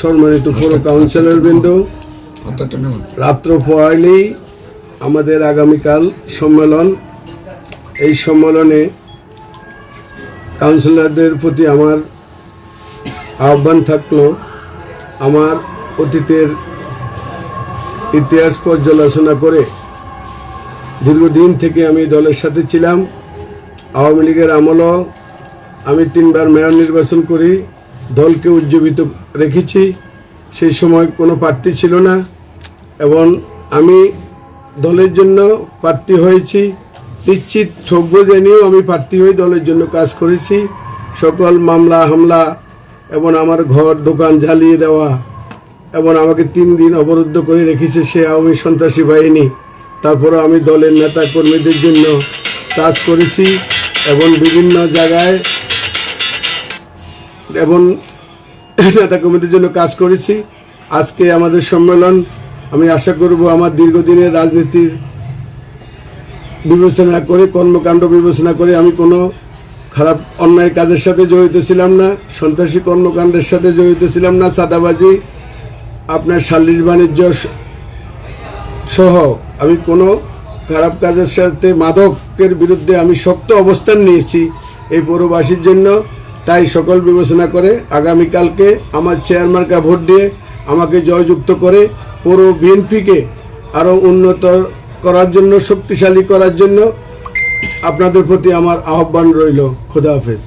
সম্মানিত পৌর কাউন্সিলর বৃন্দ, রাত্র পড়াইলেই আমাদের আগামীকাল সম্মেলন। এই সম্মেলনে কাউন্সিলরদের প্রতি আমার আহ্বান থাকল, আমার অতীতের ইতিহাস পর্যালোচনা করে। দীর্ঘদিন থেকে আমি দলের সাথে ছিলাম, আওয়ামী লীগের আমলও আমি তিনবার মেয়র নির্বাচন করি। দলকে উজ্জীবিত রেখেছি, সেই সময় কোনো প্রার্থী ছিল না এবং আমি দলের জন্য প্রার্থী হয়েছি। নিশ্চিত সভ্য জেনেও আমি প্রার্থী হয়ে দলের জন্য কাজ করেছি। সকল মামলা, হামলা এবং আমার ঘর, দোকান জ্বালিয়ে দেওয়া এবং আমাকে তিন দিন অবরুদ্ধ করে রেখেছে সে আওয়ামী সন্ত্রাসী বাহিনী। তারপরে আমি দলের নেতা কর্মীদের জন্য কাজ করেছি এবং বিভিন্ন জায়গায় এবং নেতা কর্মীদের জন্য কাজ করেছি। আজকে আমাদের সম্মেলন, আমি আশা করব আমার দীর্ঘদিনের রাজনীতির বিবেচনা করে, কর্মকাণ্ড বিবেচনা করে আমি কোনো খারাপ অন্যায় কাজের সাথে জড়িত ছিলাম না, সন্ত্রাসী কর্মকাণ্ডের সাথে জড়িত ছিলাম না, চাঁদাবাজি, আপনার সাল্লিশ বাণিজ্য সহ আমি কোনো খারাপ কাজের সাথে মাদকের বিরুদ্ধে আমি শক্ত অবস্থান নিয়েছি এই পৌরবাসীর জন্য। তাই সকল বিবেচনা করে আগামীকালকে আমার চেয়ারম্যানকে ভোট দিয়ে আমাকে জয়যুক্ত করে পুরো বিএনপিকে আরও উন্নত করার জন্য, শক্তিশালী করার জন্য আপনাদের প্রতি আমার আহ্বান রইল। খোদা হাফেজ।